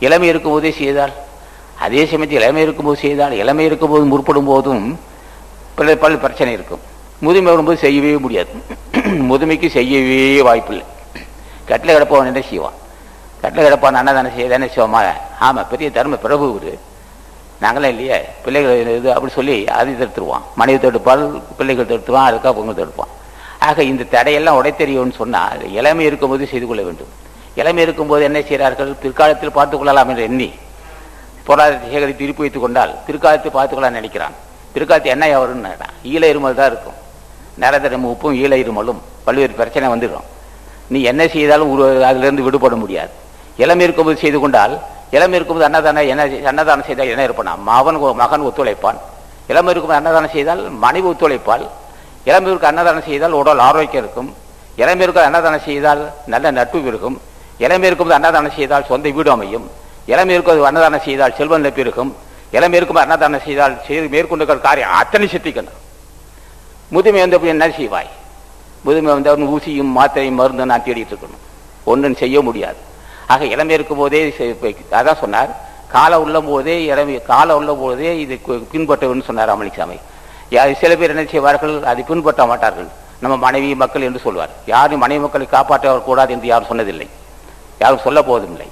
இளமை இருக்கும்போதே செய்தால் அதே சமயத்தில் இளமை இருக்கும்போது செய்தால் இளமை இருக்கும்போது முற்படும் போதும் பல பல பிரச்சனை இருக்கும். முதுமை வரும்போது செய்யவே முடியாது. முதுமைக்கு செய்யவே வாய்ப்பில்லை. கட்டில் கிடப்பவன் என்ன செய்வான்? கட்டில் கிடப்பான் அன்னதானம் செய்ய தானே செய்வோமா ஆமாம் பெரிய தர்ம பிரபு ஒரு நாங்களாம் இல்லையே பிள்ளைகள் இது அப்படி சொல்லி அதை தடுத்துருவான் மனைவி தடுப்பால் பிள்ளைகள் தடுத்துவான் அதுக்காக பொங்கல் தடுப்பான். ஆக இந்த தடையெல்லாம் உடை தெரியும்னு சொன்னால் இளமை இருக்கும்போது செய்து கொள்ள வேண்டும். இளமை இருக்கும்போது என்ன செய்கிறார்கள்? பிற்காலத்தில் பார்த்துக் கொள்ளலாம் என்று எண்ணி பொருளாதாரத்தை சேகரித்து திருப்பி வைத்துக் கொண்டால் பிற்காலத்தை பார்த்துக்கொள்ள நினைக்கிறான். பிற்காலத்து என்ன வரும்னு ஈழ இருமல் தான் இருக்கும். நிரந்தரம் உப்பும் ஈழ இருமலும் பல்வேறு பிரச்சனை வந்துடும். நீ என்ன செய்தாலும் ஒரு அதிலிருந்து விடுபட முடியாது. இளமை இருக்கும்போது செய்து கொண்டால் இளமை இருக்கும்போது அன்னதானம் என்ன அன்னதானம் செய்தால் என்ன இருப்பான்? மகன் மகன் ஒத்துழைப்பான். இளமை இருக்கும்போது அன்னதானம் செய்தால் மனைவி ஒத்துழைப்பால் இளமையிற்கு அன்னதானம் செய்தால் உடல் ஆரோக்கியம் இருக்கும். இளமையிற்கு அன்னதானம் செய்தால் நல்ல நட்பு இருக்கும். இளமை இருக்கும்போது அன்னதானம் செய்தால் சொந்த வீடு அமையும். இளமை இருக்கும் அன்னதானம் செய்தால் செல்வம் பெருகும். இளமை இருக்கும் அன்னதானம் செய்தால் செய்து மேற்கொண்டு காரியம் அத்தனை சித்திக்கணும். முதுமை வந்த என்ன செய்வாய்? முதுமை வந்தவன் ஊசியும் மாத்திரையும் மருந்து நான் தேடிட்டு இருக்கணும் ஒன்றும் செய்ய முடியாது. ஆக இளமை இருக்கும் போதே அதான் சொன்னார். காலம் உள்ள போதே இளமை காலம் உள்ள போதே இது கு- பின்பற்றவன்னு சொன்னார் அமளிசாமி யா- சில பேர் என்ன செய்வார்கள்? அதை பின்பற்ற மாட்டார்கள். நம்ம மனைவி மக்கள் என்று சொல்வார். யாரும் மனைவி மக்களை காப்பாற்ற கூடாது என்று யாரும் சொன்னதில்லை. யாரும் சொல்ல போவதும் இல்லை